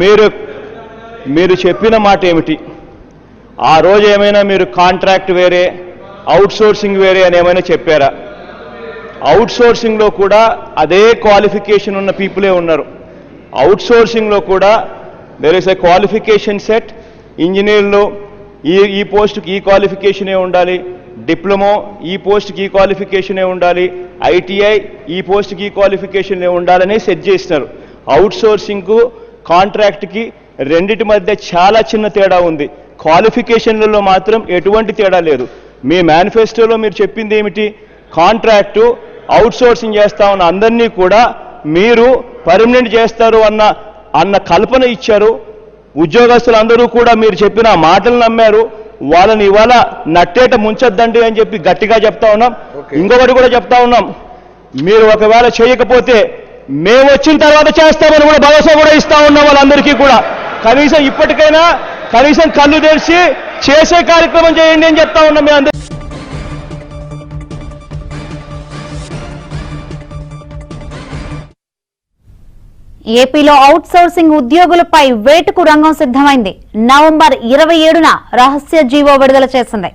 మీరు మీరు చెప్పిన మాట ఏమిటి? ఆ రోజు ఏమైనా మీరు కాంట్రాక్ట్ వేరే అవుట్ సోర్సింగ్ వేరే అని ఏమైనా చెప్పారా? అవుట్ సోర్సింగ్లో కూడా అదే క్వాలిఫికేషన్ ఉన్న పీపులే ఉన్నారు. అవుట్ సోర్సింగ్లో కూడా there is a qualification set ఇంజనీర్లు ఈ ఈ పోస్ట్కి ఈ క్వాలిఫికేషనే ఉండాలి. డిప్లొమో ఈ పోస్ట్కి ఈ క్వాలిఫికేషనే ఉండాలి. ఐటీఐ ఈ పోస్ట్కి ఈ క్వాలిఫికేషనే ఉండాలని సెట్ చేసినారు. అవుట్ సోర్సింగ్కు కాంట్రాక్ట్కి రెండిటి మధ్య చాలా చిన్న తేడా ఉంది. క్వాలిఫికేషన్లలో మాత్రం ఎటువంటి తేడా లేదు. మీ మేనిఫెస్టోలో మీరు చెప్పింది ఏమిటి? కాంట్రాక్టు అవుట్ సోర్సింగ్ చేస్తా ఉన్న అందరినీ కూడా మీరు పర్మనెంట్ చేస్తారు అన్న అన్న కల్పన ఇచ్చారు. ఉద్యోగస్తులందరూ కూడా మీరు చెప్పిన మాటలు నమ్మారు. వాళ్ళని ఇవాళ నట్టేట ముంచొద్దండి అని చెప్పి గట్టిగా చెప్తా ఉన్నాం. ఇంకొకటి కూడా చెప్తా ఉన్నాం. మీరు ఒకవేళ చేయకపోతే మేము వచ్చిన తర్వాత చేస్తామని కూడా భరోసా కూడా ఇస్తా ఉన్నాం వాళ్ళందరికీ కూడా. కనీసం ఇప్పటికైనా కనీసం కళ్ళు తెరిచి చేసే కార్యక్రమం చేయండి అని చెప్తా ఉన్నాం మీ అందరికీ ఏపీలో అవుట్ సోర్సింగ్ ఉద్యోగులపై వేటుకు రంగం సిద్ధమైంది. నవంబర్ ఇరవై ఏడున రహస్య జీవో విడుదల చేసింది.